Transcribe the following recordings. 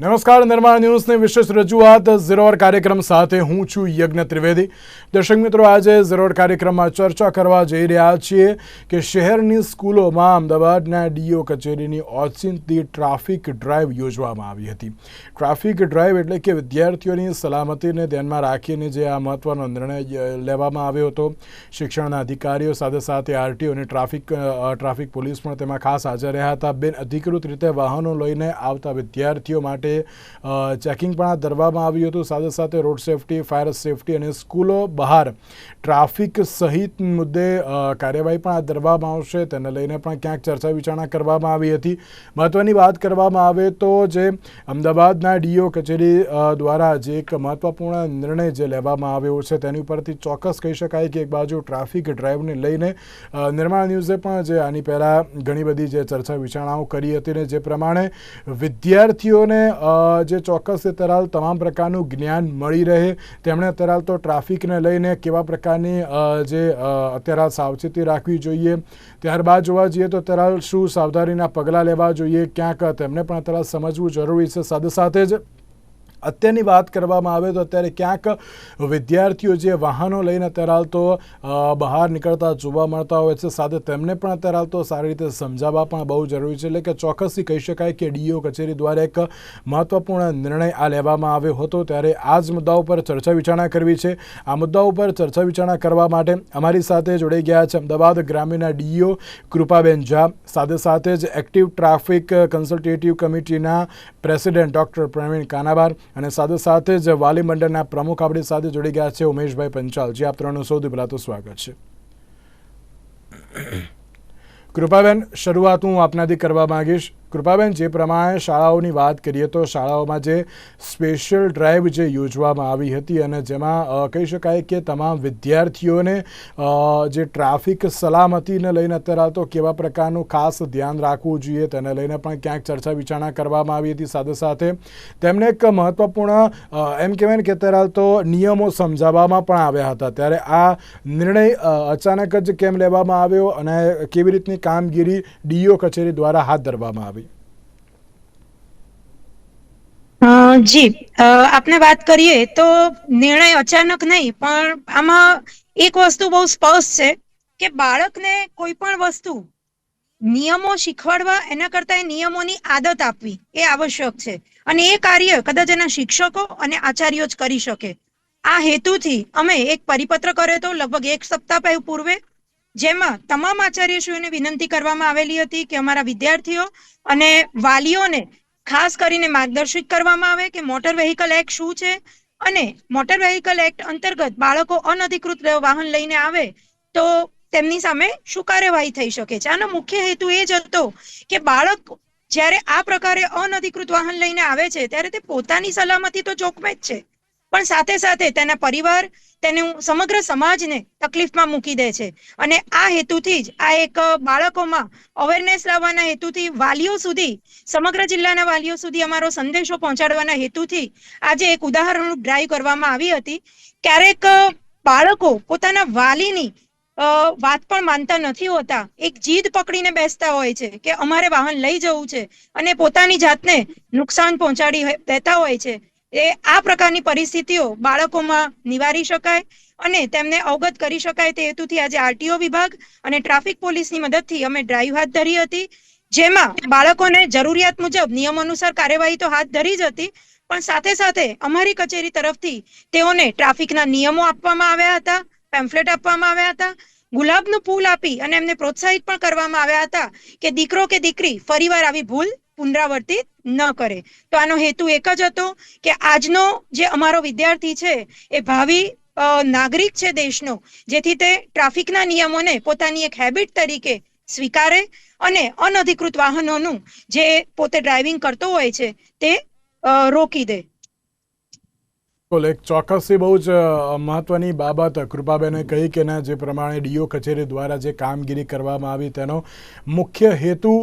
નમસ્કાર, નિર્માણ ન્યૂઝની વિશેષ રજૂઆત. ઝીરોર કાર્યક્રમ સાથે હું છું યજ્ઞ ત્રિવેદી. દર્શક મિત્રો, આજે ઝીરોર કાર્યક્રમમાં ચર્ચા કરવા જઈ રહ્યા છીએ કે શહેરની સ્કૂલોમાં અમદાવાદના ડીઓ કચેરીની ઓચિંતી ટ્રાફિક ડ્રાઈવ યોજવામાં આવી હતી. ટ્રાફિક ડ્રાઈવ એટલે કે વિદ્યાર્થીઓની સલામતીને ધ્યાનમાં રાખીને જે આ મહત્વનો નિર્ણય લેવામાં આવ્યો હતો. શિક્ષણના અધિકારીઓ સાથે સાથે આરટીઓ અને ટ્રાફિક ટ્રાફિક પોલીસ પણ તેમાં ખાસ હાજર રહ્યા હતા. બિન, અધિકૃત રીતે વાહનો લઈને આવતા વિદ્યાર્થીઓ માટે અ, ચેકિંગ પણ આ ધરવામાં આવ્યું હતું. સાથે સાથે રોડ સેફટી ફાયર સેફટી અને સ્કૂલો બહાર. ટ્રાફિક સહિત મુદ્દે કાર્યવાહી પણ આ ધરવામાં આવશે. તેને લઈને પણ ક્યાંક ચર્ચા વિચારણા કરવામાં આવી હતી. મહત્વની વાત કરવામાં આવે તો જે અમદાવાદના ડીઓ કચેરી દ્વારા જે એક મહત્વપૂર્ણ નિર્ણય જે લેવામાં આવ્યો છે તેની ઉપરથી ચોક્કસ કહી શકાય કે એક બાજુ ટ્રાફિક ડ્રાઈવને લઈને નિર્માણ ન્યૂઝે પણ જે આની પહેલાં ઘણી બધી જે ચર્ચા વિચારણાઓ કરી હતી ને જે પ્રમાણે વિદ્યાર્થીઓને જે ચોક્કસ તરાલ તમામ પ્રકારનું જ્ઞાન મળી રહે, તેમણે અત્યારે તો ટ્રાફિકને લઈને કેવા પ્રકારની જે અત્યારે સાવચેતી રાખવી જોઈએ. ત્યારબાદ જોવા જઈએ તો અત્યારે શું સાવધાનીના પગલાં લેવા જોઈએ, ક્યાંક તેમને પણ અત્યારે સમજવું જરૂરી છે સાથે સાથે જ. અત્યારની વાત કરવામાં આવે તો અત્યારે ક્યાંક વિદ્યાર્થીઓ જે વાહનો લઈને અત્યારે હાલ તો બહાર નીકળતા જોવા મળતા હોય છે. સાથે તેમને પણ અત્યારે હાલ તો સારી રીતે સમજાવવા પણ બહુ જરૂરી છે. એટલે કે ચોક્કસથી કહી શકાય કે ડીઓ કચેરી દ્વારા એક મહત્વપૂર્ણ નિર્ણય આ લેવામાં આવ્યો હતો. ત્યારે આ જ મુદ્દાઓ પર ચર્ચા વિચારણા કરવી છે. આ મુદ્દાઓ પર ચર્ચા વિચારણા કરવા માટે અમારી સાથે જોડાઈ ગયા છે અમદાવાદ ગ્રામ્યના ડીઓ કૃપાબેન ઝા. સાથે સાથે જ એક્ટિવ ટ્રાફિક કન્સલ્ટેટિવ કમિટીના પ્રેસિડેન્ટ ડૉક્ટર પ્રવીણ કાનાબાર. અને સાથે સાથે જ વાલી મંડળના પ્રમુખ આપણી સાથે જોડી ગયા છે ઉમેશભાઈ પંચાલ. જે, આપ ત્રણનું સૌથી પહેલાં તો સ્વાગત છે. કૃપાબેન, શરૂઆત હું આપનાથી કરવા માંગીશ. કૃપાબેન, જે પ્રમાણે શાળાઓની વાત કરીએ તો શાળાઓમાં જે સ્પેશિયલ ડ્રાઈવ જે યોજવામાં આવી હતી અને જેમાં કહી શકાય કે તમામ વિદ્યાર્થીઓને જે ટ્રાફિક સલામતીને લઈને અત્યારે તો કેવા પ્રકારનું ખાસ ધ્યાન રાખવું જોઈએ તેને લઈને પણ ક્યાંક ચર્ચા વિચારણા કરવામાં આવી હતી. સાથે સાથે તેમને એક મહત્વપૂર્ણ એમ કહેવાય ને કે અત્યારે તો નિયમો સમજાવવામાં પણ આવ્યા હતા. ત્યારે આ નિર્ણય અચાનક જ કેમ લેવામાં આવ્યો અને કેવી રીતની કામગીરી ડીઓ કચેરી દ્વારા હાથ ધરવામાં આવી અ, જી. આપને વાત કરીએ તો નિર્ણય અચાનક નહીં, પણ આમાં એક વસ્તુ બહુ સ્પષ્ટ છે કે બાળકને કોઈ પણ વસ્તુ નિયમો શીખવાડવા, એના કરતા એ નિયમોની આદત આપવી એ આવશ્યક છે. અને એ કાર્ય કદાચ એના શિક્ષકો અને આચાર્યો જ કરી શકે. આ હેતુથી અમે એક પરિપત્ર કર્યો હતો લગભગ એક સપ્તાહ પૂર્વે, જેમાં તમામ આચાર્યશ્રીઓને વિનંતી કરવામાં આવેલી હતી કે અમારા વિદ્યાર્થીઓ અને વાલીઓને ખાસ કરીને માર્ગદર્શિત કરવામાં આવે કે મોટર વેહિકલ એક્ટ શું છે અને મોટર વેહિકલ એક્ટ અંતર્ગત બાળકો અનધિકૃત વાહન લઈને આવે તો તેમની સામે શું કાર્યવાહી થઈ શકે છે? આનો મુખ્ય હેતુ એ જ હતો કે બાળક જ્યારે આ પ્રકારે અનધિકૃત વાહન લઈને આવે છે, ત્યારે તે પોતાની સલામતી તો જોખમે જ છે. પણ સાથે સાથે તેના પરિવાર તેનું સમગ્ર સમાજને તકલીફમાં મૂકી દે છે. અને આ હેતુથી જ આ એક બાળકોમાં અવેરનેસ લાવવાના હેતુથી વાલીઓ સુધી, સમગ્ર જિલ્લાના વાલીઓ સુધી અમારો સંદેશો પહોંચાડવાના હેતુથી આજે એક ઉદાહરણ ડ્રાઈવ કરવામાં આવી હતી. ક્યારેક બાળકો પોતાના વાલીની વાત પણ માનતા નથી હોતા. એક જીદ પકડીને બેસતા હોય છે કે અમારે વાહન લઈ જવું છે અને પોતાની જાતને નુકસાન પહોંચાડી દેતા હોય છે. એ આ પ્રકારની પરિસ્થિતિઓ બાળકોમાં નિવારી શકાય અને તેમને અવગત કરી શકાય તે હેતુથી આજે આરટીઓ વિભાગ અને ટ્રાફિક પોલીસની મદદથી અમે ડ્રાઈવ હાથ ધરી હતી. જેમાં બાળકોને જરૂરિયાત મુજબ નિયમ અનુસાર કાર્યવાહી તો હાથ ધરી જ હતી, પણ સાથે સાથે અમારી કચેરી તરફથી તેઓને ટ્રાફિકના નિયમો આપવામાં આવ્યા હતા, પેમ્ફલેટ આપવામાં આવ્યા હતા, ગુલાબનું ફૂલ આપી અને એમને પ્રોત્સાહિત પણ કરવામાં આવ્યા હતા કે દીકરો કે દીકરી ફરીવાર આવી ભૂલ પુનરાવર્તિત ન કરે. તો આનો હેતુ એક જ હતો કે આજનો જે અમારો વિદ્યાર્થી છે, એ ભાવિ નાગરિક છે દેશનો, જેથી તે ટ્રાફિકના નિયમોને પોતાની એક હેબિટ તરીકે સ્વીકારે અને અનધિકૃત વાહનોનું જે પોતે ડ્રાઇવિંગ કરતો હોય છે, તે રોકી દે. બોલ એક ચોક્કસથી બહુ જ મહત્વની બાબત કૃપાબેને કહી કે ના, જે પ્રમાણે ડીઓ કચેરી દ્વારા જે કામગીરી કરવામાં આવી તેનો મુખ્ય હેતુ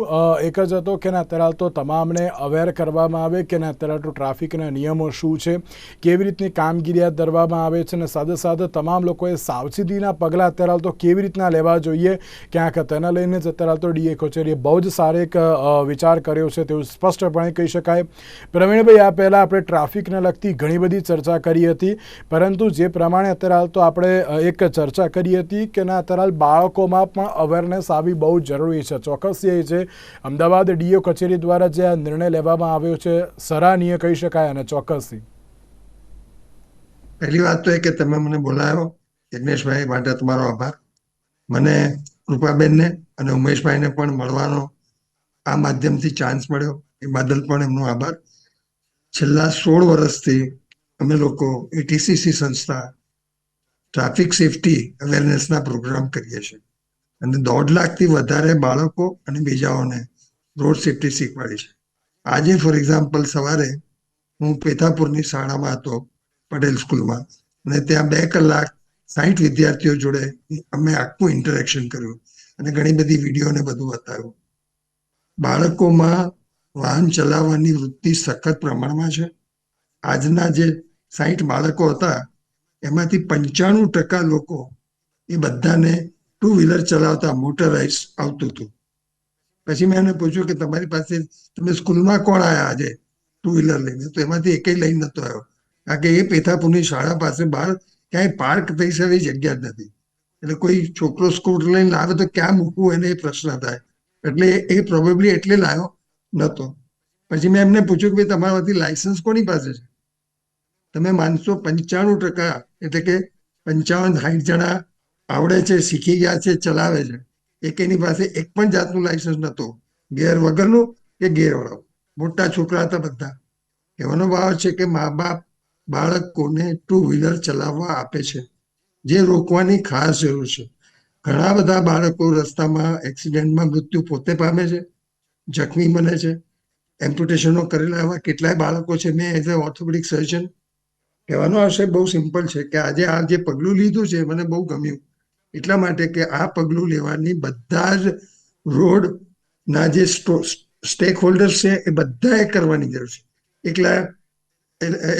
એક જ હતો કે ના, અત્યારે તો તમામને અવેર કરવામાં આવે કે ના, અત્યારે તો ટ્રાફિકના નિયમો શું છે, કેવી રીતની કામગીરી હાથ ધરવામાં આવે છે અને સાથે સાથે તમામ લોકોએ સાવચેતીના પગલાં અત્યારે તો કેવી રીતના લેવા જોઈએ, ક્યાંક તેના લઈને જ અત્યારે તો ડીએ કચેરીએ બહુ જ સારો એક વિચાર કર્યો છે તેવું સ્પષ્ટપણે કહી શકાય. પ્રવીણભાઈ, આ પહેલાં આપણે ટ્રાફિકને લગતી ઘણી બધી ચર્ચા કરી હતી. પરંતુ જે પ્રમાણે અત્યારે તો આપણે એક ચર્ચા કરી હતી કે ના, અત્યારે બાળકોમાં પણ અવેરનેસ આવી બહુ જરૂરી છે. ચોક્કસ એ છે. અમદાવાદ ડીઓ કચેરી દ્વારા જે આ નિર્ણય લેવામાં આવ્યો છે, સરાહનીય કહી શકાય અને ચોક્કસથી પહેલી વાત તો એ કે તમે મને બોલાયો. યજ્ઞેશભાઈ માટે તમારો આભાર. મને કૃપાબેનને અને ઉમેશભાઈને પણ મળવાનો આ માધ્યમથી ચાન્સ મળ્યો. એ બદલ પણ એમનો આભાર. છેલ્લા સોળ વર્ષથી અમે લોકો એટીસીસી સંસ્થા ટ્રાફિક સેફટી અવેરનેસના પ્રોગ્રામ કરીએ છીએ. અને દોઢ લાખથી વધારે બાળકો અને બીજાઓને રોડ સેફટી શીખવાડી છે. આજે ફોર એક્ઝામ્પલ સવારે હું પેથાપુરની શાળામાં હતો, પટેલ સ્કૂલમાં, અને ત્યાં બે કલાક સાહીઠ વિદ્યાર્થીઓ જોડે અમે આખું ઇન્ટરેક્શન કર્યું અને ઘણી બધી વિડીયોને બધું બતાવ્યું. બાળકોમાં વાહન ચલાવવાની વૃત્તિ સખત પ્રમાણમાં છે. આજના જે સાહીઠ બાળકો હતા, એમાંથી પંચાણું ટકા લોકો એ બધાને ટુ વ્હીલર ચલાવતા મોટરાઇઝ આવતું હતું. પછી મેં એને પૂછ્યું કે તમારી પાસે, તમે સ્કૂલમાં કોણ આવ્યા આજે ટુ વ્હીલર લઈને? તો એમાંથી એકેય લઈને નતો આવ્યો. કારણ કે એ પેથાપુરની શાળા પાસે બહાર ક્યાંય પાર્ક થઈ શકે જગ્યા જ નથી. એટલે કોઈ છોકરો સ્કૂટર લઈને આવે તો ક્યાં મૂકવું એને એ પ્રશ્ન થાય. એટલે એ પ્રોબેબલી એટલે લાવ્યો નતો પછી મેં એમને પૂછ્યું કે ભાઈ તમારામાંથી લાયસન્સ કોની પાસે છે? તમે માનશો પંચાણું ટકા, એટલે કે પંચાવન સાઠ જણા આવડે છે, શીખી ગયા છે, ચલાવે છે. એક એની પાસે એક પણ જાતનું લાયસન્સ નહોતું ગેર વગરનું કે ગેર વાળો મોટા છોકરા હતા બધા. કહેવાનો ભાવ છે કે મા બાપ બાળકોને ટુ વ્હીલર ચલાવવા આપે છે? જે રોકવાની ખાસ જરૂર છે. ઘણા બધા બાળકો રસ્તામાં એક્સિડન્ટમાં મૃત્યુ પોતે પામે છે, જખમી બને છે. એમ્પ્યુટેશનો કરેલા એવા કેટલાય બાળકો છે. મેં એઝ અ ઓર્થોપેડિક સર્જન કહેવાનો આશય બહુ સિમ્પલ છે કે આજે આ જે પગલું લીધું છે મને બહુ ગમ્યું. એટલા માટે કે આ પગલું લેવાની બધા જ રોડના જે સ્ટેક હોલ્ડર્સ છે એ બધાએ કરવાની જરૂર છે. એકલા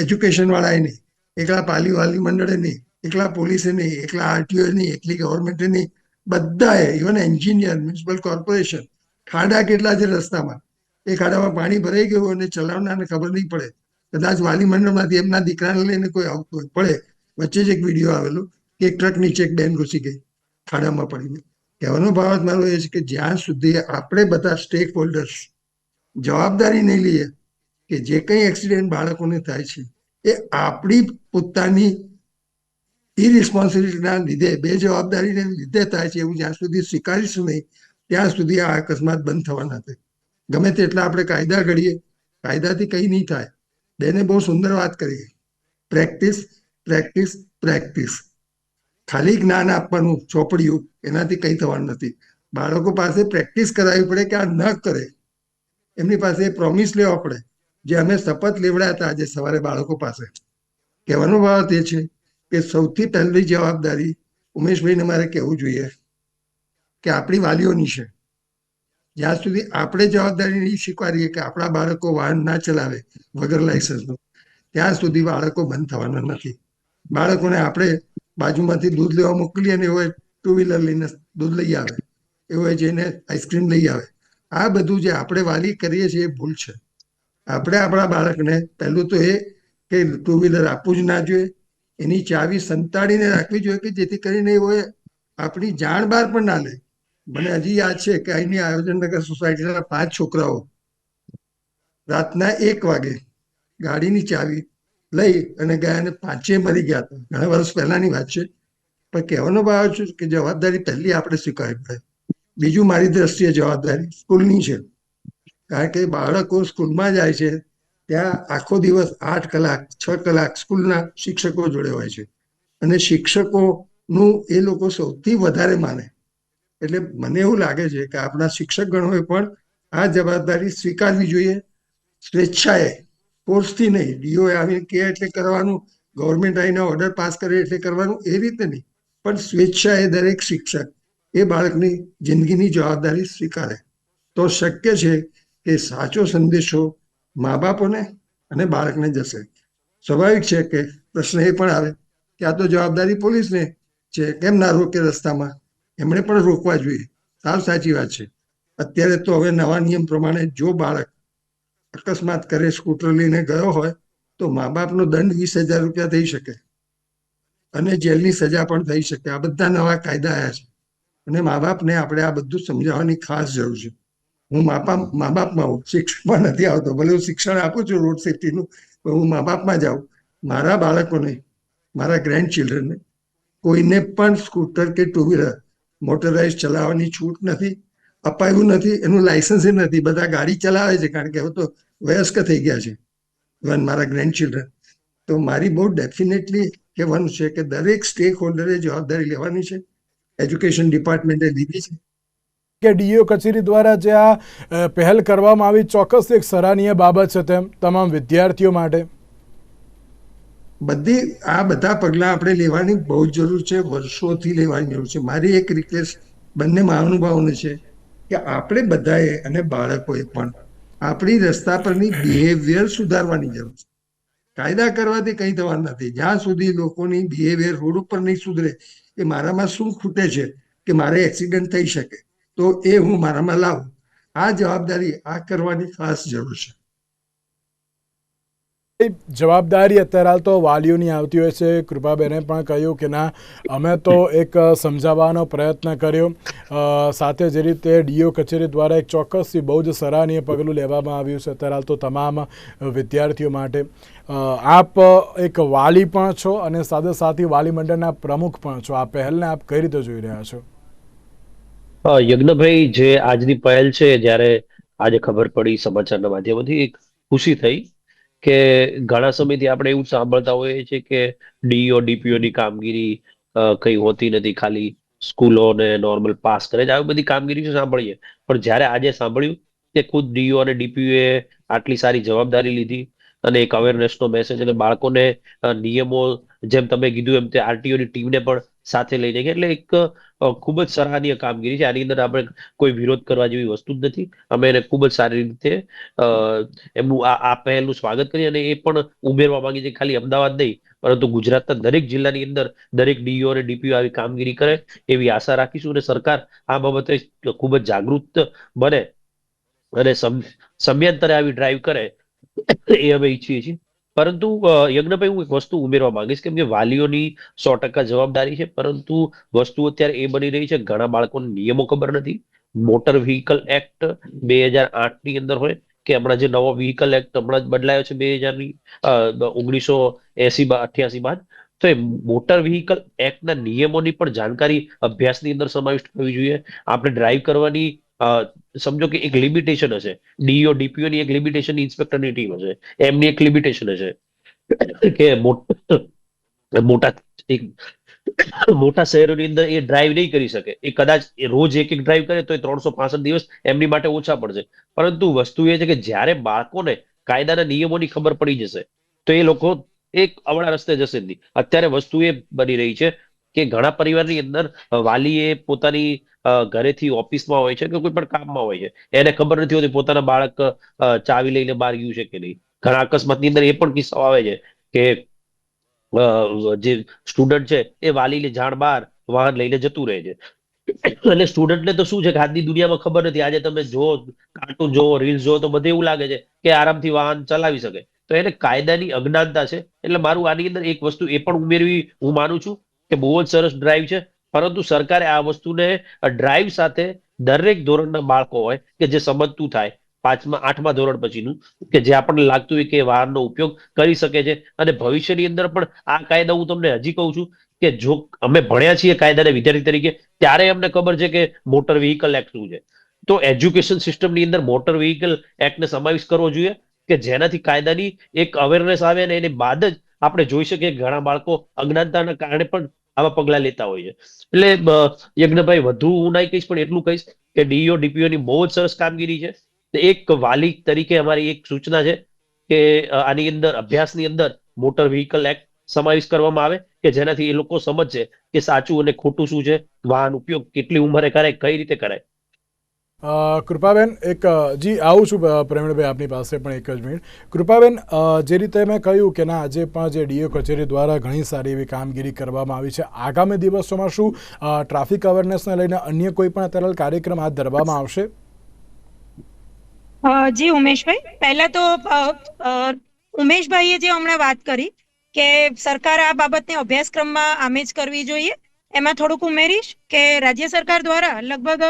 એજ્યુકેશન વાળાએ નહીં, એકલા પાલી વાલી મંડળે નહીં, એકલા પોલીસે નહીં, એકલા આરટીઓ નહીં, એકલી ગવર્મેન્ટે નહીં, બધાએ ઇવન એન્જિનિયર મ્યુનિસિપલ કોર્પોરેશન ખાડા કેટલા છે રસ્તામાં? એ ખાડામાં પાણી ભરાઈ ગયું અને ચલાવનારને ખબર નહીં પડે. કદાચ વાલી મંડળમાંથી એમના દીકરાને લઈને કોઈ આવતું હોય. પડે. વચ્ચે જ એક વીડિયો આવેલો કે એક ટ્રક નીચે એક બેન ઘૂસી ગઈ ખાડામાં પડીને. કહેવાનો ભાવ મારો એ છે કે જ્યાં સુધી આપણે બધા સ્ટેક હોલ્ડર્સ જવાબદારી નહીં લઈએ કે જે કંઈ એક્સિડન્ટ બાળકોને થાય છે, એ આપણી પોતાની ઇરિસ્પોન્સિબિલિટીના લીધે, બે જવાબદારીને લીધે થાય છે એવું જ્યાં સુધી સ્વીકારીશું નહીં, ત્યાં સુધી આ અકસ્માત બંધ થવાના છે ગમે તેટલા આપણે કાયદા ઘડીએ, કાયદાથી કંઈ નહીં થાય. બેને બહુ સુંદર વાત કરી પ્રેક્ટિસ પ્રેક્ટિસ પ્રેક્ટિસ ખાલી જ્ઞાન આપવાનું ચોપડીયું એનાથી કંઈ થવાનું નથી બાળકો પાસે પ્રેક્ટિસ કરાવવી પડે કે આ ન કરે એમની પાસે પ્રોમિસ લેવા પડે જે અમે શપથ લેવડાયા હતા આજે સવારે બાળકો પાસે કહેવાનો ભાવ એ છે કે સૌથી પહેલી જવાબદારી ઉમેશભાઈને મારે કહેવું જોઈએ કે આપણી વાલીઓની છે જ્યાં સુધી આપણે જવાબદારી નહીં સ્વીકારીએ કે આપણા બાળકો વાહન ના ચલાવે વગર લાયસન્સનું ત્યાં સુધી બાળકો બંધ થવાના નથી. બાળકોને આપણે બાજુમાંથી દૂધ લેવા મોકલીએ અને એવો ટુ વ્હીલર લઈને દૂધ લઈ આવે, એવો જઈને આઈસ્ક્રીમ લઈ આવે. આ બધું જે આપણે વાલી કરીએ છીએ એ ભૂલ છે. આપણે આપણા બાળકને પહેલું તો એ કે ટુ વ્હીલર આપવું જ ના જોઈએ, એની ચાવી સંતાડીને રાખવી જોઈએ કે જેથી કરીને એવો આપણી જાણ બહાર પણ ના લે. મને હજી યાદ છે કે અહીંની આયોજનનગર સોસાયટીના પાંચ છોકરાઓ રાતના એક વાગે ગાડીની ચાવી લઈ અને ગયા અને પાંચે મરી ગયા હતા. ઘણા વર્ષ પહેલાની વાત છે. પણ કહેવાનો ભાવ છે કે જવાબદારી પહેલી આપણે સ્વીકારવી પડે. બીજું મારી દ્રષ્ટિએ જવાબદારી સ્કૂલની છે. કારણ કે બાળકો સ્કૂલમાં જાય છે, ત્યાં આખો દિવસ આઠ કલાક, છ કલાક સ્કૂલના શિક્ષકો જોડે હોય છે. અને શિક્ષકોનું એ લોકો સૌથી વધારે માને. એટલે મને એવું લાગે છે કે આપણા શિક્ષક ગણોએ પણ આ જવાબદારી સ્વીકારવી જોઈએ. સ્વેચ્છાએ, ફોર્સથી નહીં. ડીઓ આવીને કે એટલે કરવાનું, ગવર્મેન્ટ આવીને ઓર્ડર પાસ કરે એટલે કરવાનું, એ રીતે નહીં. પણ સ્વેચ્છાએ દરેક શિક્ષક એ બાળકની જિંદગીની જવાબદારી સ્વીકારે. તો શક્ય છે કે સાચો સંદેશો મા બાપોને અને બાળકને જશે. સ્વાભાવિક છે કે પ્રશ્ન એ પણ આવે કે આ તો જવાબદારી પોલીસને છે. કેમ ના રોકે રસ્તામાં? એમણે પણ રોકવા જોઈએ. સાવ સાચી વાત છે. અત્યારે તો હવે નવા નિયમ પ્રમાણે જો બાળક અકસ્માત કરે, સ્કૂટર લઈને ગયો હોય, તો મા બાપનો દંડ વીસ હજાર રૂપિયા થઈ શકે. અને જેલની સજા પણ થઈ શકે. આ બધા નવા કાયદા આવ્યા છે. અને મા બાપને આપણે આ બધું સમજાવવાની ખાસ જરૂર છે. હું મા મા બાપમાં હું શિક્ષણમાં નથી આવતો. ભલે હું શિક્ષણ આપું છું રોડ સેફ્ટીનું, પણ હું મા બાપમાં જાઉં મારા બાળકોને, મારા ગ્રેન્ડ ચિલ્ડ્રનને કોઈને પણ સ્કૂટર કે ટુ વ્હીલર મોટરાઇઝ ચલાવવાની છૂટ નથી, અપાયું નથી, એનું લાયસન્સ નથી, બધા ગાડી ચલાવે છે, કારણ કે હવે તો વયસ્ક થઈ ગયા છે. ઇવન મારા ગ્રેન્ડ ચિલ્ડ્રન તો મારી બહુ ડેફિનેટલી કહેવાનું છે કે દરેક સ્ટેક હોલ્ડરે જવાબદારી લેવાની છે. એજ્યુકેશન ડિપાર્ટમેન્ટે લીધી છે. કે ડીઓ કચેરી દ્વારા જે આ પહેલ કરવામાં આવી ચોક્કસ એક સરાહનીય બાબત છે તેમ તમામ વિદ્યાર્થીઓ માટે. બધી આ બધા પગલાં આપણે લેવાની બહુ જરૂર છે, વર્ષોથી લેવાની જરૂર છે. મારી એક રિક્વેસ્ટ બંને મહાનુભાવોને છે કે આપણે બધાએ અને બાળકોએ પણ આપણી રસ્તા પરની બિહેવિયર સુધારવાની જરૂર છે. કાયદા કરવાથી કંઈ થવાનું નથી. જ્યાં સુધી લોકોની બિહેવિયર રોડ ઉપર નહીં સુધરે કે મારામાં શું ખૂટે છે કે મારે એક્સિડન્ટ થઈ શકે, તો એ હું મારામાં લાવું. આ જવાબદારી આ કરવાની ખાસ જરૂર છે. એ જવાબદારી અત્યારે હાલ તો વાલીઓની આવતી હોય છે. કૃપાબેને પણ કહ્યું કે ના, અમે તો એક સમજાવવાનો પ્રયત્ન કર્યો. સાથે જે રીતે ડીઓ કચેરી દ્વારા એક ચોક્કસથી બહુ જ સરાહનીય પગલું લેવામાં આવ્યું છે. અત્યારે હાલ તો તમામ વિદ્યાર્થીઓ માટે. આપ એક વાલી પણ છો અને સાથે સાથે વાલી મંડળના પ્રમુખ પણ છો. આ પહેલને આપ કઈ રીતે જોઈ રહ્યા છો? યજ્ઞભાઈ, જે આજની પહેલ છે, જ્યારે આજે ખબર પડી સમાચારના માધ્યમથી, એક ખુશી થઈ. કે ઘણા સમયથી આપણે એવું સાંભળતા હોઈએ છીએ કે ડીઓ ડીપીઓની કામગીરી અ, કઈ હોતી નથી ખાલી સ્કૂલોને નોર્મલ પાસ કરે છે. આવી બધી કામગીરી સાંભળીએ. પણ જ્યારે આજે સાંભળ્યું કે ખુદ ડીઓ અને ડીપીઓ એ આટલી સારી જવાબદારી લીધી અને એક અવેરનેસનો મેસેજ અને બાળકોને નિયમો જેમ તમે કીધું એમ તે આરટીઓ ની ટીમને પણ સાથે લઈ જાય એટલે એક ખૂબ જ સરાહનીય કામગીરી છે. આની અંદર આપણે કોઈ વિરોધ કરવા જેવી વસ્તુ જ નથી. અમે એને ખૂબ જ સારી રીતે એમનું આ પહેલનું સ્વાગત કરી અને એ પણ ઉમેરવા માંગી છે. ખાલી અમદાવાદ નહીં, પરંતુ ગુજરાતના દરેક જિલ્લાની અંદર દરેક ડીઓ અને ડીપીઓ આવી કામગીરી કરે એવી આશા રાખીશું અને સરકાર આ બાબતે ખૂબ જ જાગૃત બને અને સમ, સમયાંતરે આવી ડ્રાઈવ કરે એ અમે ઈચ્છીએ છીએ. પરંતુ યજ્ઞભાઈ હું એક વસ્તુ ઉમેરવા માંગીશ કેમ કે વાલીઓની સો ટકા જવાબદારી છે, પરંતુ વસ્તુ અત્યારે એ બની રહી છે, ઘણા બાળકોને નિયમો ખબર નથી. મોટર વ્હીકલ એક્ટ બે હજાર આઠની અંદર હોય કે હમણાં જે નવો વ્હીકલ એક્ટ હમણાં જ બદલાયો છે બે હજારની ઓગણીસો એસી અઠ્યાસી બાદ તો એ મોટર વ્હીકલ એક્ટના નિયમોની પણ જાણકારી અભ્યાસની અંદર સમાવિષ્ટ થવી જોઈએ. આપણે ડ્રાઈવ કરવાની સમજો કે એક લિમિટેશન હશે. ડીઓ ડીપીઓ ની એક લિમિટેશન ઇન્સ્પેક્ટરની ટીમ હશે. એમની એક લિમિટેશન હશે. કે મોટા એક, મોટા શહેરોની અંદર એ ડ્રાઈવ નહીં કરી શકે. એ કદાચ રોજ એક એક ડ્રાઈવ કરે તો એ ત્રણસો પાસઠ દિવસ એમની માટે ઓછા પડશે. પરંતુ વસ્તુ એ છે કે જ્યારે બાળકોને કાયદાના નિયમોની ખબર પડી જશે, તો એ લોકો એક અવળા રસ્તે જશે નહીં. અત્યારે વસ્તુ એ બની રહી છે કે ઘણા પરિવારની અંદર વાલીએ પોતાની ઘરેથી ઓફિસમાં હોય છે કે કોઈ પણ કામમાં હોય છે. એને ખબર નથી હોતી પોતાના બાળક ચાવી લઈને બહાર ગયું છે કે નહીં. ઘણા અકસ્માતની અંદર એ પણ કિસ્સાઓ આવે છે કે જે સ્ટુડન્ટ છે એ વાલીને જાણ બહાર વાહન લઈને જતું રહે છે. અને સ્ટુડન્ટને તો શું છે કે આજની દુનિયામાં ખબર નથી. આજે તમે જો કાર્ટૂન જોવો રીલ્સ જોવો તો બધે એવું લાગે છે કે આરામથી વાહન ચલાવી શકે. તો એને કાયદાની અજ્ઞાનતા છે. એટલે મારું આની અંદર એક વસ્તુ એ પણ ઉમેરવી હું માનું છું કે બહુ જ સરસ ડ્રાઈવ છે. પરંતુ સરકારે આ વસ્તુને ડ્રાઈવ સાથે દરેક ધોરણના બાળકો હોય કે જે સમજતું થાય, પાંચમા, આઠમા ધોરણ પછીનું, કે જે આપણને લાગતું હોય કે વાહનનો ઉપયોગ કરી શકે છે. અને ભવિષ્યની અંદર પણ આ કાયદા હું તમને હજી કહું છું કે જો અમે ભણ્યા છીએ કાયદાને વિદ્યાર્થી તરીકે, ત્યારે અમને ખબર છે કે મોટર વ્હીકલ એક્ટ શું છે. તો એજ્યુકેશન સિસ્ટમની અંદર મોટર વ્હીકલ એક્ટને સમાવેશ કરવો જોઈએ કે જેનાથી કાયદાની એક અવેરનેસ આવે અને એની બાદ જ આપણે જોઈ શકીએ ઘણા બાળકો અજ્ઞાનતાના કારણે પણ આવા પગલા લેતા છે. એટલે યજ્ઞભાઈ, વધુ હું નહીં કહીશ, પણ એટલું કહીશ કે ડીઓ ડીપીઓ ની બહુ જ સરસ કામગીરી છે. એક વાલી તરીકે અમારી એક સૂચના છે કે આની અંદર, અભ્યાસની અંદર મોટર વ્હીકલ એક્ટ સમાવેશ કરવામાં આવે કે જેનાથી એ લોકો સમજે કે સાચું અને ખોટું શું છે, વાહન ઉપયોગ કેટલી ઉંમરે કરાય, કઈ રીતે કરાય. કૃપાબેન, એક જી, આવું છું પ્રવીણભાઈ, આપની પાસે પણ એક જ મિનિટ. કૃપાબેન જે રીતે મેં કહ્યું કે ના, આજે પણ જે ડીઓ કચેરી દ્વારા ઘણી સારી એવી કામગીરી કરવામાં આવી છે, આગામી દિવસોમાં શું ટ્રાફિક અવેરનેસને લઈને અન્ય કોઈ પણ અત્યારે કાર્યક્રમ હાથ ધરવામાં આવશે? જી, ઉમેશભાઈ. પહેલા તો ઉમેશભાઈએ જે હમણાં વાત કરી કે સરકાર આ બાબતને અભ્યાસક્રમમાં આમે જ કરવી જોઈએ. એમાં થોડુંક ઉમેરીશ કે રાજ્ય સરકાર દ્વારા લગભગ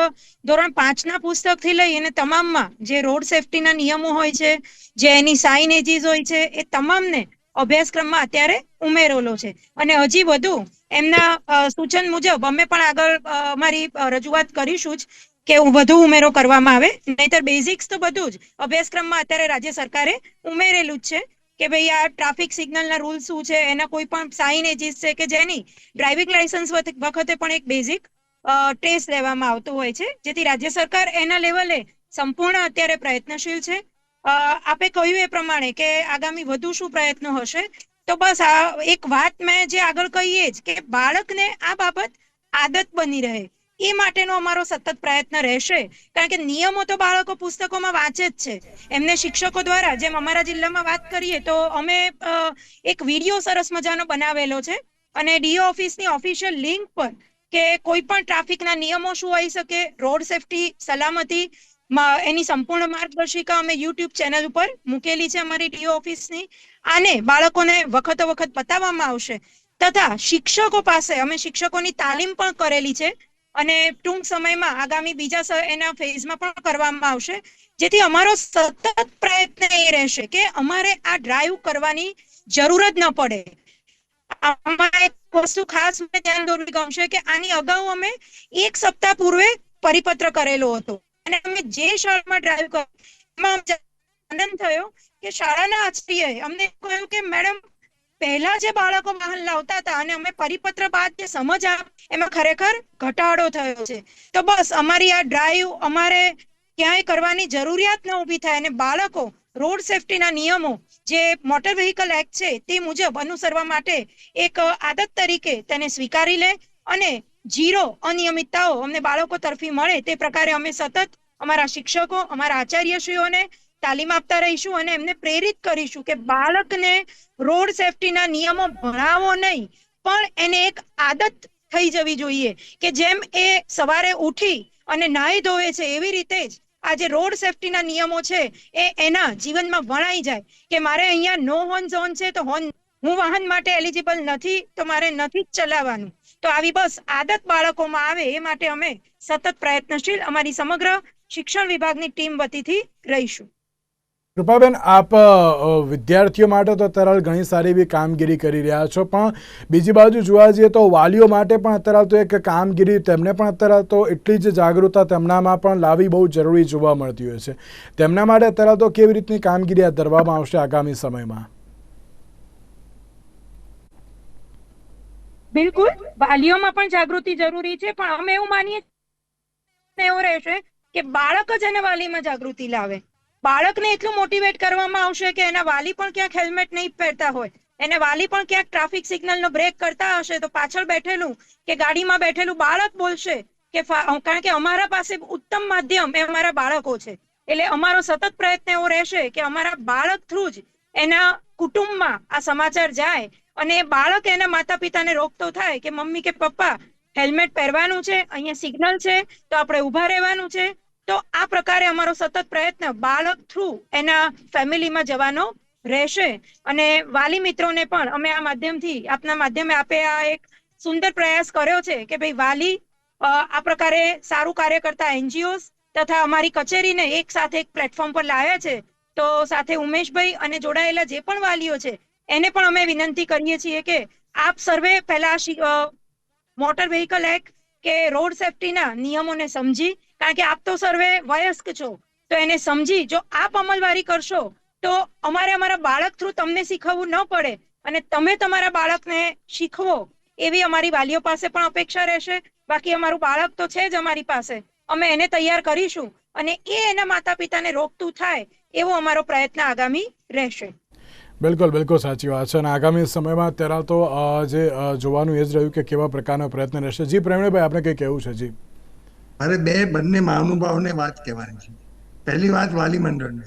ધોરણ પાંચના પુસ્તકથી લઈ અને તમામમાં જે રોડ સેફટીના નિયમો હોય છે, જે એની સાઇનેજીસ હોય છે, એ તમામને અભ્યાસક્રમમાં અત્યારે ઉમેરેલો છે. અને હજી વધુ, એમના સૂચન મુજબ અમે પણ આગળ મારી રજૂઆત કરીશું જ કે વધુ ઉમેરો કરવામાં આવે. નહીતર બેઝિક્સ તો બધું જ અભ્યાસક્રમમાં અત્યારે રાજ્ય સરકારે ઉમેરેલું જ છે. કે ભાઈ આ ટ્રાફિક સિગ્નલના રૂલ શું છે? એના કોઈ પણ સાઇનેજીસ છે કે જેની ડ્રાઇવિંગ લાયસન્સ વખતે પણ એક બેઝિક ટેસ્ટ લેવામાં આવતો હોય છે. જેથી રાજ્ય સરકાર એના લેવલે સંપૂર્ણ અત્યારે પ્રયત્નશીલ છે. આપે કહ્યું એ પ્રમાણે કે આગામી વધુ શું પ્રયત્નો હશે? તો બસ આ એક વાત મેં જે આગળ કહીએ જ કે બાળકને આ બાબત આદત બની રહે. એ માટેનો અમારો સતત પ્રયત્ન રહેશે. કારણ કે નિયમો તો બાળકો પુસ્તકોમાં વાંચે જ છે. એમને શિક્ષકો દ્વારા, જેમ અમારા જિલ્લામાં વાત કરીએ, તો અમે એક વીડિયો સરસ મજાનો બનાવેલો છે. અને ડીઓ ઓફિસની ઓફિશિયલ લિંક પર કે કોઈ પણ ટ્રાફિકના નિયમો શું હોઈ શકે, રોડ સેફટી, સલામતી એની સંપૂર્ણ માર્ગદર્શિકા અમે યુટ્યુબ ચેનલ ઉપર મૂકેલી છે અમારી ડીઓ ઓફિસની. આને બાળકોને વખતો વખત બતાવવામાં આવશે. તથા શિક્ષકો પાસે, અમે શિક્ષકોની તાલીમ પણ કરેલી છે. અને ટૂંક સમયમાં આગામી બીજા એના ફેઝમાં પણ કરવામાં આવશે. જેથી અમારો સતત પ્રયત્ન એ રહેશે કે અમારે આ ડ્રાઈવ કરવાની જરૂર જ ન પડે. આમાં એક વસ્તુ ખાસ મને ધ્યાન દોરવી ગમશે કે આની અગાઉ અમે એક સપ્તાહ પૂર્વે પરિપત્ર કરેલો હતો. અને અમે જે શાળામાં ડ્રાઈવ કર્યો એમાં આનંદ થયો કે શાળાના આચાર્યએ અમને કહ્યું કે મેડમ પહેલા જે બાળકો વાહન લાવતા હતા અને અમે પરિપત્ર બાદ જે સમજ આપ, એમાં ખરેખર ઘટાડો થયો છે. તો બસ અમારી આ ડ્રાઈવ અમારે ક્યાંય કરવાની જરૂરિયાત ન ઊભી થાય અને બાળકો રોડ સેફટીના નિયમો જે મોટર વ્હીકલ એક્ટ છે તે મુજબ અનુસરવા માટે એક આદત તરીકે તેને સ્વીકારી લે અને જીરો અનિયમિતતાઓ અમને બાળકો તરફી મળે તે પ્રકારે અમે સતત અમારા શિક્ષકો, અમારા આચાર્યશ્રીઓને તાલીમ આપતા રહીશું અને એમને પ્રેરિત કરીશું કે બાળકને રોડ સેફટીના નિયમો ભણાવો નહીં, પણ એને એક આદત થઈ જવી જોઈએ કે જેમ એ સવારે ઉઠી અને નાહી ધોવે છે, એવી રીતે જ આ જે રોડ સેફટીના નિયમો છે, એ એના જીવનમાં વણાઈ જાય કે મારે અહીંયા નો હોર્ન ઝોન છે, તો હોર્ન હું વાહન માટે એલિજિબલ નથી, તો મારે નથી જ ચલાવવાનું. તો આવી બસ આદત બાળકોમાં આવે, એ માટે અમે સતત પ્રયત્નશીલ અમારી સમગ્ર શિક્ષણ વિભાગની ટીમ વતીથી રહીશું. કૃપાબેન, આપ વિદ્યાર્થીઓ માટે તો અત્યારે ઘણી સારી એવી કામગીરી કરી રહ્યા છો, પણ બીજી બાજુ જોવા જઈએ તો વાલીઓ માટે પણ અત્યારે તો એક કામગીરી તેમને પણ અત્યારે તો એટલી જ જાગૃતતા તેમનામાં પણ લાવવી બહુ જરૂરી જોવા મળતી હોય છે. તેમના માટે અત્યારે તો કેવી રીતની કામગીરી હાથ ધરવામાં આવશે આગામી સમયમાં? બિલકુલ, વાલીઓમાં પણ જાગૃતિ જરૂરી છે, પણ અમે એવું માનીએ એવું રહેશે કે બાળક જ એને વાલીમાં જાગૃતિ લાવે. બાળકને એટલું મોટિવેટ કરવામાં આવશે કે એના વાલી પણ ક્યાંક હેલ્મેટ નહીં પહેરતા હોય. એને વાલી પણ ક્યાંક ટ્રાફિક સિગ્નલનો બ્રેક કરતા હશે તો પાછળ બેઠેલું કે ગાડીમાં બેઠેલું બાળક બોલશે કે કારણ કે અમારા પાસે ઉત્તમ માધ્યમ એ અમારા બાળકો છે. એટલે અમારો સતત પ્રયત્ન એવો રહેશે કે અમારા બાળક થ્રુ જ એના કુટુંબમાં આ સમાચાર જાય અને બાળક એના માતા પિતાને રોકતો થાય કે મમ્મી કે પપ્પા હેલ્મેટ પહેરવાનું છે, અહીંયા સિગ્નલ છે, તો આપણે ઊભા રહેવાનું છે તો આ પ્રકારે અમારો સતત પ્રયત્ન બાળક થ્રુ એના ફેમિલીમાં જવાનો રહેશે. અને વાલી મિત્રોને પણ અમે આ માધ્યમથી, આપના માધ્યમે આપે આ એક સુંદર પ્રયાસ કર્યો છે કે ભાઈ વાલી આ પ્રકારે સારું કાર્ય કરતા એનજીઓસ તથા અમારી કચેરીને એક સાથે એક પ્લેટફોર્મ પર લાવ્યા છે. તો સાથે ઉમેશભાઈ અને જોડાયેલા જે પણ વાલીઓ છે, એને પણ અમે વિનંતી કરીએ છીએ કે આપ સર્વે પહેલા મોટર વ્હીકલ એક્ટ કે રોડ સેફટીના નિયમોને સમજી કારણ કે આપ તો સર્વે વયસ્ક છો. તો એને સમજી, જો આપ અમલવારી કરશો, તો અમારે અમારા બાળક થ્રુ તમને શીખવવું ન પડે. અને તમે તમારા બાળકને શીખવો, એવી અમારી વાલીઓ પાસે પણ અપેક્ષા રહેશે. બાકી અમારું બાળક તો છે જ અમારી પાસે. અમે એને તૈયાર કરીશું અને એ એના માતા પિતાને રોકતું થાય એવો અમારો પ્રયત્ન આગામી રહેશે. બિલકુલ બિલકુલ સાચી વાત છે. અને આગામી સમયમાં અત્યારે તો જે જોવાનું એ જ રહ્યું કે કેવા પ્રકારનો પ્રયત્ન રહેશે. જી, પ્રવીણભાઈ આપણે કંઈ કહેવું છે? જી. મારે બે બંને મહાનુભાવને વાત કહેવાની છે. પહેલી વાત વાલી મંડળને.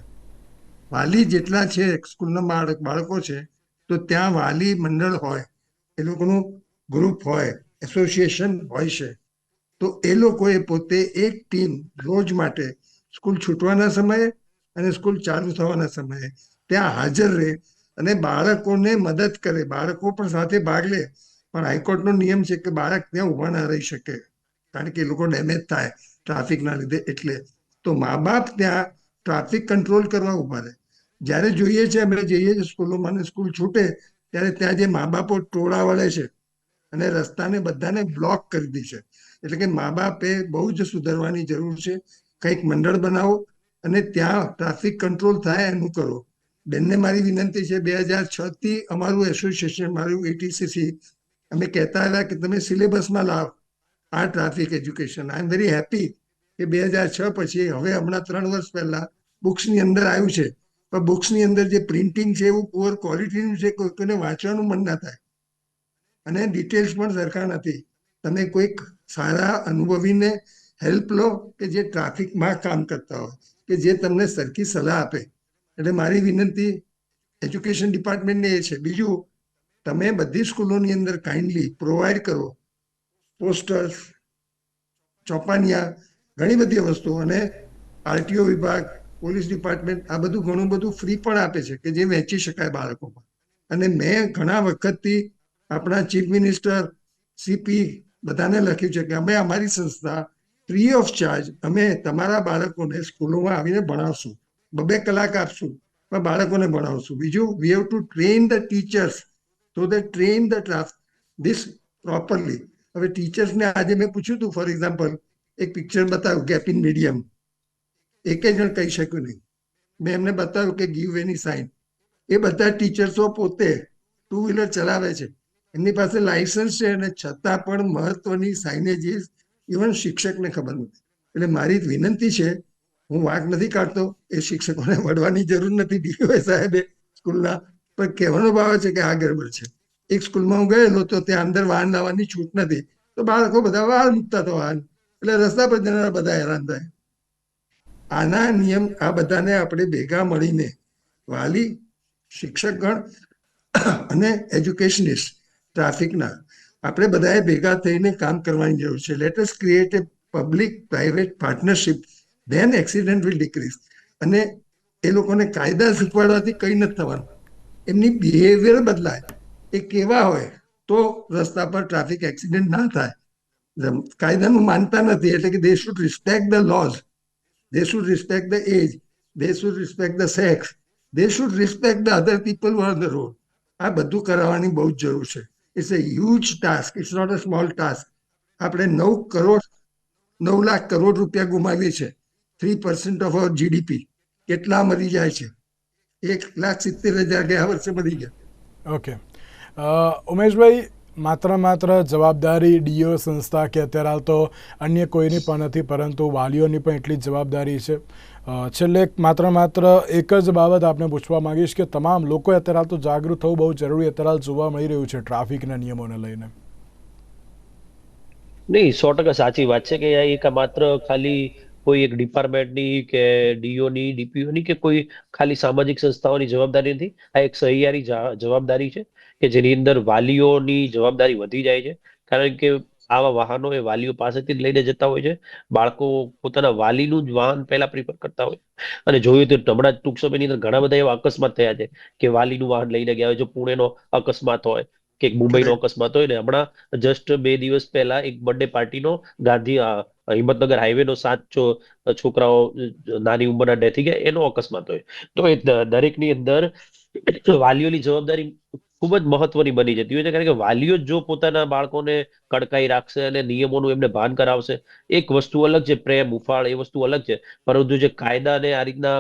વાલી જેટલા છે સ્કૂલના બાળક, બાળકો છે, તો ત્યાં વાલી મંડળ હોય, એ લોકોનું ગ્રુપ હોય એસોસિએશન હોય છે. તો એ લોકોએ પોતે એક ટીમ રોજ માટે સ્કૂલ છૂટવાના સમયે અને સ્કૂલ ચાલુ થવાના સમયે ત્યાં હાજર રહે અને બાળકોને મદદ કરે. બાળકો પણ સાથે ભાગ લે. પણ હાઈકોર્ટનો નિયમ છે કે બાળક ત્યાં ઊભા ના રહી શકે. કારણ કે એ લોકો ડેમેજ થાય ટ્રાફિકના લીધે. એટલે તો મા બાપ ત્યાં ટ્રાફિક કંટ્રોલ કરવા ઊભા રહે. જ્યારે જોઈએ છે, અમે જઈએ છીએ સ્કૂલોમાં સ્કૂલ છૂટે, ત્યારે ત્યાં જે મા બાપો ટોળા વળે છે અને રસ્તાને બધાને બ્લોક કરી દે છે. એટલે કે મા બાપે બહુ જ સુધારવાની જરૂર છે. કંઈક મંડળ બનાવો અને ત્યાં ટ્રાફિક કંટ્રોલ થાય એનું કરો. બેનને મારી વિનંતી છે, બે હજાર છ થી અમારું એસોસિએશન મારું એટીસીસી અમે કહેતા હતા કે તમે સિલેબસમાં લાવ. આ traffic education I am very happy કે બે હજાર છ પછી હવે હમણાં ત્રણ વર્ષ પહેલા બુક્સની અંદર આવ્યું છે. પણ બુક્સની અંદર જે પ્રિન્ટિંગ છે એવું પુઅર ક્વોલિટીનું છે, કોઈ કોઈને વાંચવાનું મન ના થાય. અને ડિટેલ્સ પણ સરખા નથી. તમે કોઈક સારા અનુભવીને હેલ્પ લો કે જે ટ્રાફિકમાં કામ કરતા હોય, કે જે તમને સરખી સલાહ આપે. એટલે મારી વિનંતી એજ્યુકેશન ડિપાર્ટમેન્ટને એ છે. બીજું, તમે બધી સ્કૂલોની અંદર કાઇન્ડલી પ્રોવાઈડ કરો. પોસ્ટર્સ ચોપાનિયા, ઘણી બધી વસ્તુઓ અને આરટીઓ વિભાગ, પોલીસ ડિપાર્ટમેન્ટ, આ બધું ઘણું બધું ફ્રી પણ આપે છે કે જે વેચી શકાય બાળકોમાં. અને મેં ઘણા વખતથી આપણા ચીફ મિનિસ્ટર સીપી બધાને લખ્યું છે કે અમે અમારી સંસ્થા ફ્રી ઓફ ચાર્જ અમે તમારા બાળકોને સ્કૂલોમાં આવીને ભણાવશું. બબે કલાક આપશું, પણ બાળકોને ભણાવશું. બીજું we have to train the teachers તો they train the this properly હવે ટીચર્સને આજે મેં પૂછ્યું હતું ફોર એક્ઝામ્પલ એક પિક્ચર બતાવ્યું ગેપ ઇન મીડિયમ એકે જણ કહી શક્યું નહીં. મેં એમને બતાવ્યું કે ગીવ એની સાઇન એ બધા ટીચર્સો પોતે ટુ વ્હીલર ચલાવે છે. એમની પાસે લાયસન્સ છે અને છતાં પણ મહત્વની સાઇનેજીસ ઇવન શિક્ષકને ખબર નથી. એટલે મારી વિનંતી છે, હું વાંક નથી કાઢતો, એ શિક્ષકોને વળવાની જરૂર નથી. ડીઓ સાહેબે સ્કૂલના, પણ કહેવાનો ભાવ છે કે આ ગરબડ છે. એક સ્કૂલમાં હું ગયેલો તો ત્યાં અંદર વાહન લાવવાની છૂટ નથી. તો બાળકો બધા વાહન મૂકતા હતા વાહન. એટલે રસ્તા પર જનારા બધા હેરાન થાય. આના નિયમ આ બધાને આપણે ભેગા મળીને વાલી, શિક્ષકગણ અને એજ્યુકેશનિસ્ટ ટ્રાફિકના આપણે બધાએ ભેગા થઈને કામ કરવાની જરૂર છે. Let us create a public private partnership then accident will decrease અને એ લોકોને કાયદા શીખવાડવાથી કંઈ નથી થવાનું. એમની બિહેવિયર બદલાય. એ કેવા હોય તો રસ્તા પર ટ્રાફિક એક્સિડન્ટ ના થાય. કાયદાનું માનતા નથી, એટલે કે they should respect the laws they should respect the age they should respect the sex they should respect the other people on the road આ બધું કરાવવાની બહુ જ જરૂર છે. It's a huge task it's not a small task આપણે નવ કરોડ, નવ લાખ કરોડ રૂપિયા ગુમાવીએ છે three percent of our GDP કેટલા મરી જાય છે? એક લાખ સિત્તેર હજાર ગયા વર્ષે મરી ગયા. ઓકે ઉમેશભાઈ, માત્ર માત્ર જવાબદારી ડીઓ સંસ્થા કે અત્યારે હાલ તો અન્ય કોઈની પણ નથી, પરંતુ વાલીઓની પણ એટલી જ જવાબદારી છે. છેલ્લે માત્ર માત્ર એક જ બાબત આપને પૂછવા માંગીશ કે તમામ લોકો અત્યારે હાલ તો જાગૃત થવું બહુ જરૂરી અત્યારે હાલ જોવા મળી રહ્યું છે ટ્રાફિકના નિયમોને લઈને. નહીં, સો ટકા સાચી વાત છે કે એક માત્ર ખાલી કોઈ એક ડિપાર્ટમેન્ટની કે ડીઓની, ડીપીઓની કે કોઈ ખાલી સામાજિક સંસ્થાઓની જવાબદારી નથી, આ એક સહિયારી જવાબદારી છે. કે જેની અંદર વાલીઓની જવાબદારી વધી જાય છે. કારણ કે આવા વાહનો એ વાલીઓ પાસેથી જ લઈને જતા હોય છે. બાળકો પોતાના વાલીનું જ વાહન પહેલા પ્રિફર કરતા હોય. અને જોયું તો હમણાં ટૂંક સમયની અંદર ઘણા બધા એવા અકસ્માત થયા છે કે વાલીનું વાહન લઈને ગયા હોય જો પુણેનો અકસ્માત હોય કે મુંબઈનો અકસ્માત હોય ને હમણાં જસ્ટ બે દિવસ પહેલા એક બર્થડે પાર્ટીનો ગાંધી હિંમતનગર હાઈવે નો સાત છોકરાઓ નાની ઉંમરના ડેથ ગયા. એનો અકસ્માત હોય. તો એ દરેકની અંદર વાલીઓની જવાબદારી ખૂબ જ મહત્વની બની જતી હોય છે. કારણ કે વાલીઓ જો પોતાના બાળકોને કડકાઈ રાખશે અને નિયમોનું એમને ભાન કરાવશે, એક વસ્તુ અલગ છે, પ્રેમ ઉફાળ એ વસ્તુ અલગ છે. પરંતુ જે કાયદાને આ રીતના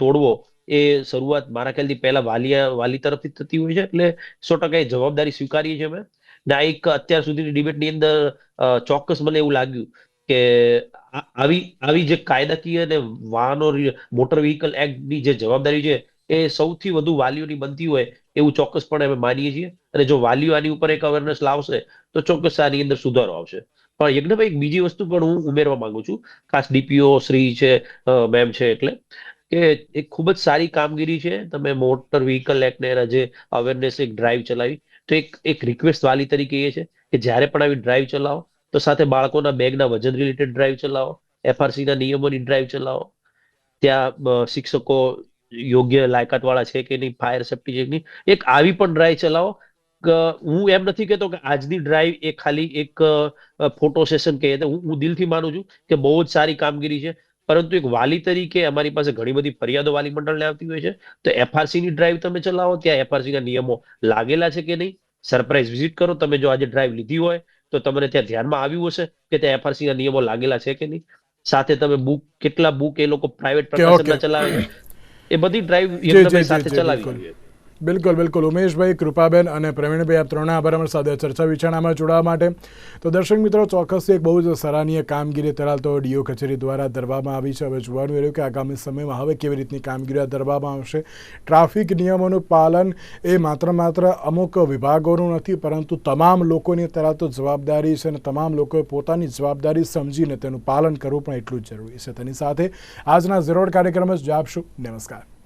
તોડવો, એ શરૂઆત મારા ખ્યાલથી પહેલા વાલીયા, વાલી તરફથી થતી હોય છે. એટલે સો ટકા એ જવાબદારી સ્વીકારીએ છીએ અમે. ને આ એક અત્યાર સુધીની ડિબેટની અંદર ચોક્કસ મને એવું લાગ્યું કે આવી આવી જે કાયદાકીય અને વાહનો, મોટર વ્હીકલ એક્ટની જે જવાબદારી છે, એ સૌથી વધુ વાલીઓની બનતી હોય એવું ચોક્કસપણે અમે માનીએ છીએ. અને જો વાલીઓ આની ઉપર એક અવેરનેસ લાવશે, તો ચોક્કસ આની અંદર સુધારો આવશે. પણ યજ્ઞભાઈ, એક બીજી વસ્તુ પણ હું ઉમેરવા માંગુ છું. ખાસ ડીપીઓ શ્રી છે મેમ છે એટલે કે એક ખૂબ જ સારી કામગીરી છે. તમે મોટર વ્હીકલ એક્ટને એના જે અવેરનેસ એક ડ્રાઈવ ચલાવી, તો એક એક રિક્વેસ્ટ વાલી તરીકે એ છે કે જ્યારે પણ આવી ડ્રાઈવ ચલાવો, તો સાથે બાળકોના બેગના વજન રિલેટેડ ડ્રાઈવ ચલાવો એફઆરસીના નિયમોની ડ્રાઈવ ચલાવો. ત્યાં શિક્ષકો યોગ્ય લાયકાત વાળા છે કે નહીં ફાયર સેફટી છે કે નહીં એક આવી પણ ડ્રાઈવ ચલાવો. હું એમ નથી કહેતો કે આજની ડ્રાઈવ એ ખાલી એક ફોટો સેશન કહે હું હું દિલથી માનું છું કે બહુ જ સારી કામગીરી છે. પરંતુ એક વાલી તરીકે અમારી પાસે ઘણી બધી ફરિયાદો વાલી મંડળને આવતી હોય છે. તો એફઆરસી ની ડ્રાઈવ તમે ચલાવો ત્યાં એફઆરસી ના નિયમો લાગેલા છે કે નહીં? સરપ્રાઈઝ વિઝિટ કરો. તમે જો આજે ડ્રાઈવ લીધી હોય તો તમને ત્યાં ધ્યાનમાં આવ્યું હશે કે ત્યાં એફઆરસી ના નિયમો લાગેલા છે કે નહીં? સાથે તમે બુક કેટલા બુક એ લોકો પ્રાઇવેટ કે ચલાવે છે? એ બધી ડ્રાઈવ સાથે ચલાવી બિલકુલ. બિલકુલ. ઉમેશભાઈ, કૃપાબેન અને પ્રવીણભાઈ, આપ ત્રણે આભાર અમારી સાથે ચર્ચા વિચારણામાં જોડાવા માટે. તો દર્શક મિત્રો, ચોક્કસથી એક બહુ જ સરાહનીય કામગીરી ધરાવતો ડીઓ કચેરી દ્વારા ધરવામાં આવી છે. હવે જોવાનું રહ્યું કે આગામી સમયમાં હવે કેવી રીતની કામગીરી ધરવામાં આવશે. ટ્રાફિક નિયમોનું પાલન એ માત્ર માત્ર અમુક વિભાગોનું નથી, પરંતુ તમામ લોકોની ધરાવતો જવાબદારી છે અને તમામ લોકોએ પોતાની જવાબદારી સમજીને તેનું પાલન કરવું પણ એટલું જ જરૂરી છે. તેની સાથે આજના ઝીરોડ કાર્યક્રમ જ આપશું. નમસ્કાર.